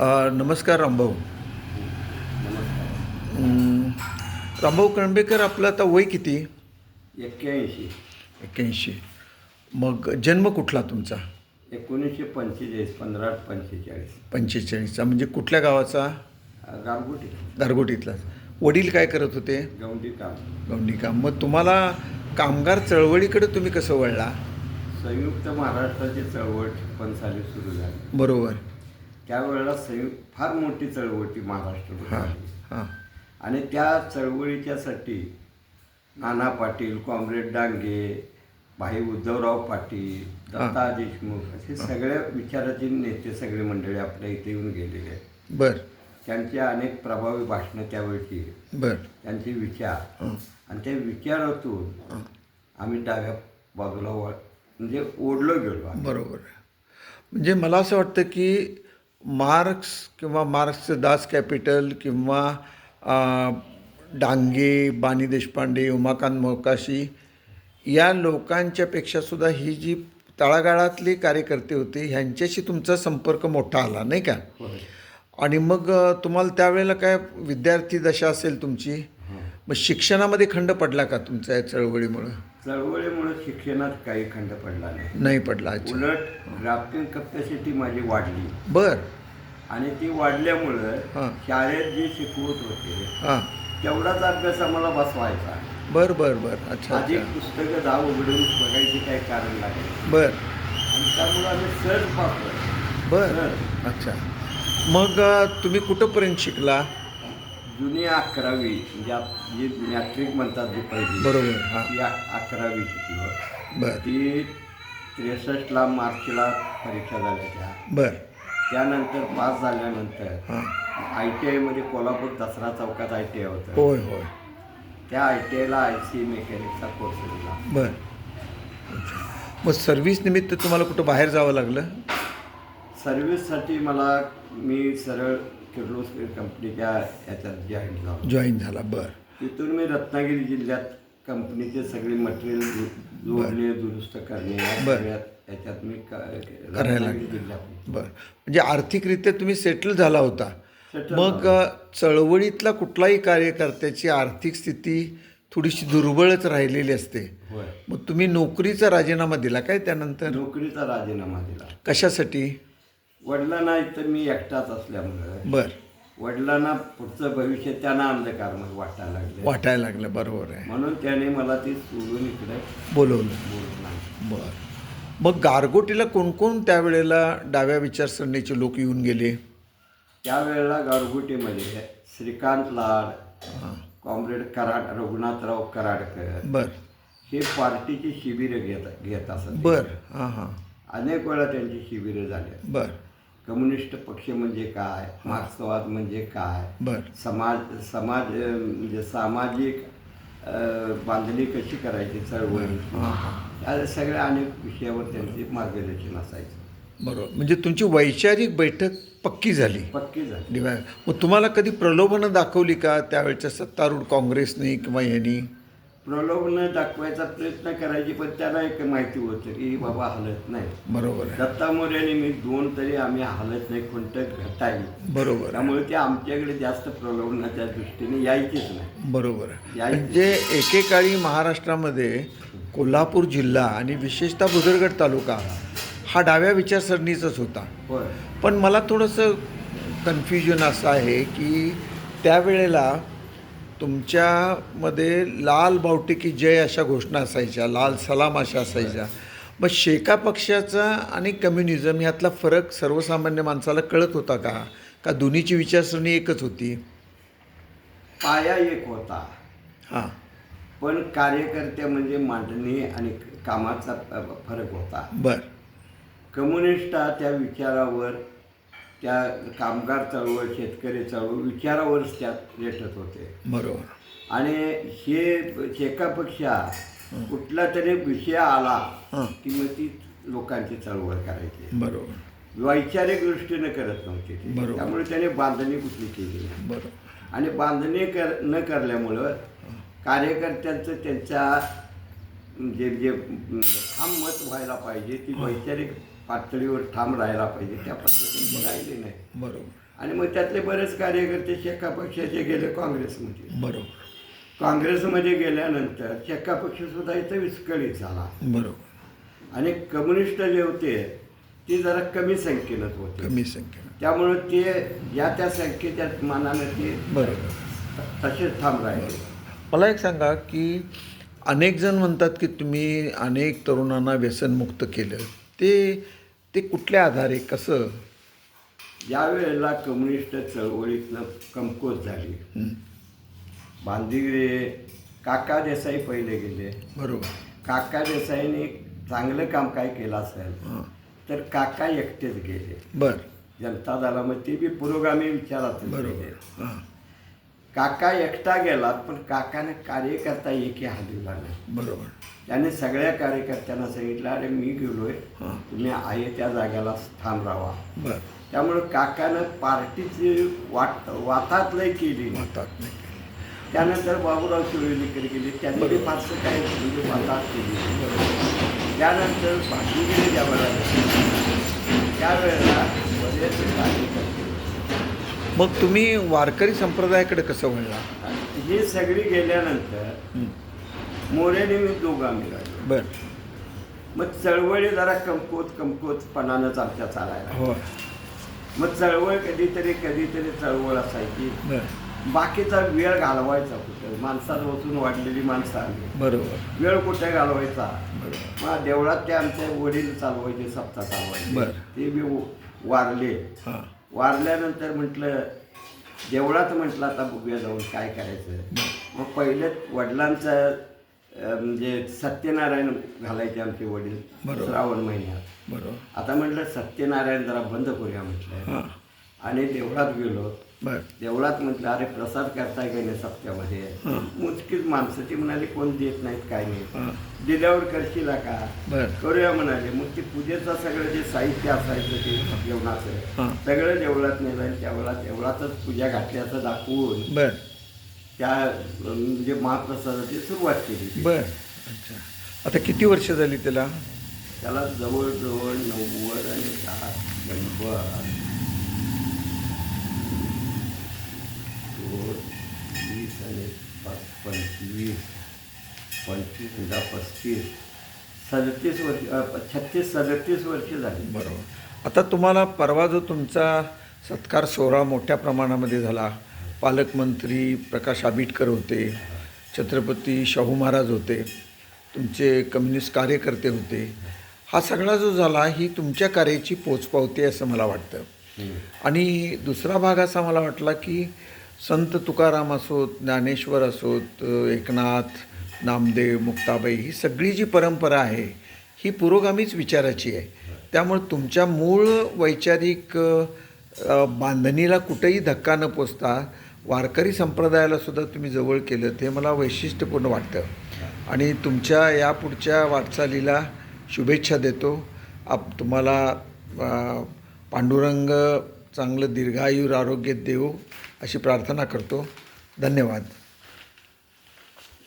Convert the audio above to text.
नमस्कार रामभाऊ. रामभाऊ कणबेकर आपलं आता वय किती? एक्क्याऐंशी. एक्क्याऐंशी. मग जन्म कुठला तुमचा? एकोणीसशे पंचेचाळीस पंधरा पंचेचाळीस. पंचेचाळीसचा. म्हणजे कुठल्या गावाचा? गारगोटी. गारगोटीतला. वडील काय करत होते? गौंडी काम. गौंडी काम. मग तुम्हाला कामगार चळवळीकडे तुम्ही कसं वळला? संयुक्त महाराष्ट्राची चळवळ छप्पन साली सुरू झाली. बरोबर. त्यावेळेला संयुक्त फार मोठी चळवळ ती हां महाराष्ट्रामध्ये हां. आणि त्या चळवळीच्यासाठी नाना पाटील कॉम्रेड डांगे भाई उद्धवराव पाटील दत्ता देशमुख असे सगळ्या विचाराचे नेते सगळे मंडळी आपल्या इथे येऊन गेलेले आहेत. बर. त्यांची अनेक प्रभावी भाषणं त्यावेळची बर. त्यांचे विचार. आणि त्या विचारातून आम्ही डाव्या बाजूला म्हणजे ओढलो गेलो. बरोबर म्हणजे मला असं वाटतं की मार्क्स किंवा मार्क्सचं दास कॅपिटल किंवा डांगे बानी देशपांडे उमाकांत मोकाशी या लोकांच्या पेक्षा सुद्धा ही जी तळागाळातले कार्यकर्ते होते ह्यांच्याशी तुमचा संपर्क मोठा आला नाही का. आणि मग तुम्हाला त्यावेळेला काय विद्यार्थी दशा असेल तुमची. मग शिक्षणामध्ये खंड पडला का तुमच्या या चळवळीमुळं? चळवळीमुळे शिक्षणात काही खंड पडला नाही. नाही पडला अच्छा. उलट ग्राफ्टिंग कपॅसिटी माझी वाढली. बर. आणि ती वाढल्यामुळं हां. शाळेत जे शिकवत होते हां. तेवढाच अभ्यास आम्हाला बसवायचा. बर बर बर. अच्छा अच्छा. पुस्तकं दहा उघडून बघायची काही कारण लागले बर. आणि त्यामुळे आम्ही सहज पाहतो बर. अच्छा. मग अ, तुम्ही कुठंपर्यंत शिकला? जुनी अकरावी म्हणजे जी मॅट्रिक म्हणतात जी पहिली बरोबर हां. ती अकरावी शिकलो बर. ती त्रेसष्टला मार्चला परीक्षा झाल्या त्या. बर. त्यानंतर पास झाल्यानंतर हां. आय टी आयमध्ये कोल्हापूर दसरा चौकात आय टी आय होतं. होय होय. त्या आय टी आयला आय सी मेकॅनिकचा कोर्स दिला. बर. अच्छा मग सर्व्हिस निमित्त तुम्हाला कुठं बाहेर जावं लागलं? सर्व्हिससाठी मला मी सरळ किर्लोस्कर कंपनीच्या याच्यात जॉईन झालो. जॉईन झाला बर. तिथून मी रत्नागिरी जिल्ह्यात कंपनीचे सगळे मटेरियल जोडणे दुरुस्त करणे या बरं. सगळ्यात याच्यात मी क- रत्नागिरी. जिल्ह्यात. बर. म्हणजे आर्थिकरित्या तुम्ही सेटल झाला होता. Settle मग अ, चळवळीतला कुठलाही कार्यकर्त्याची आर्थिक स्थिती थोडीशी दुर्बळच राहिलेली असते. होय. मग तुम्ही नोकरीचा राजीनामा दिला काय त्यानंतर? नोकरीचा राजीनामा दिला. कशासाठी? वडिलांना इथं मी एकटाच असल्यामुळं बर. वडिलांना पुढचं भविष्य त्यांना अंधकारमय वाटायला लागले. वाटायला लागलं बरोबर आहे. म्हणून त्याने मला ती सोडून इकडे बोलवलं. बोलून. बर. मग गारगोटीला कोण कोण त्यावेळेला डाव्या विचारसरणीचे लोक येऊन गेले? त्यावेळेला गारगोटीमध्ये श्रीकांत लाड कॉम्रेड कराड रघुनाथराव कराडकर बर. हे पार्टीची शिबिरं घेत घेत असत. बर. हां हां. अनेक वेळा त्यांची शिबिरं झाली. बर. कम्युनिस्ट पक्ष म्हणजे काय? मार्क्सवाद म्हणजे काय? बर. समाज समाज म्हणजे सामाजिक बांधणी कशी करायची चळवळी? या सगळ्या अनेक विषयावर त्यांचे मार्गदर्शन असायचं. बरोबर. म्हणजे तुमची वैचारिक बैठक पक्की झाली. पक्की झाली. मग तुम्हाला कधी प्रलोभनं दाखवली का त्यावेळच्या सत्तारूढ काँग्रेसने किंवा यांनी? प्रलोभन दाखवायचा प्रयत्न करायची पण त्यांना एक माहिती होतं की बाबा हलत नाही. बरोबर दत्ता मोर्याने मी दोन तरी आम्ही हलत नाही कोणतं घटाई बरोबर त्यामुळे ते आमच्याकडे जास्त प्रलोभनाच्या दृष्टीने यायचीच नाही. बरोबर म्हणजे एकेकाळी महाराष्ट्रामध्ये कोल्हापूर जिल्हा आणि विशेषतः बुदरगड तालुका हा डाव्या विचारसरणीचाच होता. पण मला थोडंसं कन्फ्युजन असं आहे की त्यावेळेला तुमच्यामध्ये लाल बावटे की जय अशा घोषणा असायच्या लाल सलाम अशा असायच्या. मग शेका पक्षाचा आणि कम्युनिझम ह्यातला फरक सर्वसामान्य माणसाला कळत होता का? का दोन्हीची विचारसरणी एकच होती? पाया एक होता. हां. पण कार्यकर्त्या म्हणजे मांडणी आणि कामाचा फरक होता. बर. कम्युनिस्ट त्या विचारावर त्या कामगार चळवळ शेतकरी चळवळ विचारावरच त्यात रेटत होते. बरोबर. आणि हे शेका पक्षा कुठला तरी विषय आला की मग ती लोकांची चळवळ करायची. बरोबर. वैचारिक दृष्टीने करत नव्हती ती. बरोबर. त्यामुळे त्याने बांधणी कुठली केली नाही. बरोबर. आणि बांधणी कर न करल्यामुळं कार्यकर्त्यांचं त्यांच्या जे जे ठाम मत व्हायला पाहिजे ती वैचारिक पातळीवर ठाम राहायला पाहिजे त्या पद्धतीने राहिले नाही. बरोबर. आणि मग त्यातले बरेच कार्यकर्ते शेका पक्षाचे गेले काँग्रेसमध्ये. बरोबर. काँग्रेसमध्ये गेल्यानंतर शेका पक्ष सुद्धा इथं विस्कळीत झाला. बरोबर. आणि कम्युनिस्ट जे होते ते जरा कमी संख्येनंच होते. कमी संख्येनं. त्यामुळं ते या त्या संख्येच्या मानानं ते बरोबर. तसेच ठाम राहिले. मला एक सांगा की अनेक जण म्हणतात की तुम्ही अनेक तरुणांना व्यसनमुक्त केलं. ते ते कुठल्या आधारे कसं? ज्या वेळेला कम्युनिस्ट चळवळीतनं कमकुवत झाली. बांदिगडे काका देसाई पहिले गेले. बरोबर. काका देसाईने चांगलं काम काय केलं असेल तर काका एकटेच गेले. बर. जनता दलामध्ये ते बी पुरोगामी विचारात बरोबर. हां. काका एकटा गेला पण काकाने कार्यकर्ता एकही हलविला नाही. बरोबर. त्याने सगळ्या कार्यकर्त्यांना सांगितलं अरे मी गेलोय. तुम्ही आहे त्या जागेला ठाम राहा. बर. त्यामुळं काकानं पार्टीची वाट वाताहत लय केली. त्यानंतर बाबूराव शिवळीकडे गेले. त्यांनी बी फारसं काय म्हणजे वाताहत केली. त्यानंतर भाषणगिरी द्यावं लागलं त्यावेळेला बरेच कार्यकर्ते. मग तुम्ही वारकरी संप्रदायाकडे कसं वळला? ही सगळी गेल्यानंतर मोरेने मी दोघं आम्ही राहिलो. बर. मग चळवळी जरा कमकुवत कमकुवतपणानं आमच्या चालायला हो मग चळवळ कधीतरी कधीतरी चळवळ असायची. बर. बाकीचा वेळ घालवायचा कुठं? माणसात बसून वाढलेली माणसं आली बरोबर. वेळ कुठे घालवायचा? बरोबर. मग देवळात ते आमचे वडील चालवायचे सप्ताह चालवायचे. बरं. ते बी वारले. हां. वारल्यानंतर म्हटलं देवळात म्हटलं आता बघूया जाऊन काय करायचं. मग पहिले वडिलांचं म्हणजे सत्यनारायण घालायचे आमचे वडील बरोबर. श्रावण महिन्यात. बरोबर. आता म्हटलं सत्यनारायण जरा बंद करूया म्हटलं हां. आणि देवळात गेलो. बर. देवळात म्हटलं अरे प्रसाद करताय का नाही सप्त्यामध्ये. मुचकीच माणसं ती म्हणाली कोण देत नाहीत काय नाही. दिल्यावर करशील का? बर. करूया म्हणाले. मग ते पूजेचं सगळं जे साहित्य असायचं ते जेवणाचं हां. सगळं देवळात नेलं आणि देवळातच पूजा घातल्याचं दाखवून बर. त्या म्हणजे महाप्रसादाची सुरुवात केली. बर. अच्छा. आता किती वर्ष झाली त्याला? त्याला जवळजवळ नव्वद आणि दहा दोन, वीस आणि पाच पंचवीस. पंचवीस हजार पस्तीस. सदतीस वर्ष छत्तीस सदतीस वर्ष झाली. बरोबर. आता तुम्हाला परवा जो तुमचा सत्कार सोहळा मोठ्या प्रमाणामध्ये झाला पालकमंत्री प्रकाश आंबेडकर होते छत्रपती शाहू महाराज होते तुमचे कम्युनिस्ट कार्यकर्ते होते. हा सगळा जो झाला ही तुमच्या कार्याची पोचपावती आहे असं मला वाटतं. आणि दुसरा भाग असा मला वाटला की संत तुकाराम असोत ज्ञानेश्वर असोत एकनाथ नामदेव मुक्ताबाई ही सगळी जी परंपरा आहे ही पुरोगामीच विचाराची आहे. त्यामुळे तुमच्या मूळ वैचारिक बांधणीला कुठेही धक्का न पोचता वारकरी संप्रदायाला सुद्धा तुम्ही जवळ केलं ते मला वैशिष्ट्यपूर्ण वाटतं. आणि तुमच्या या पुढच्या वाटचालीला शुभेच्छा देतो. आप तुम्हाला पांडुरंग चांगलं दीर्घायुर आरोग्य देऊ अशी प्रार्थना करतो. धन्यवाद.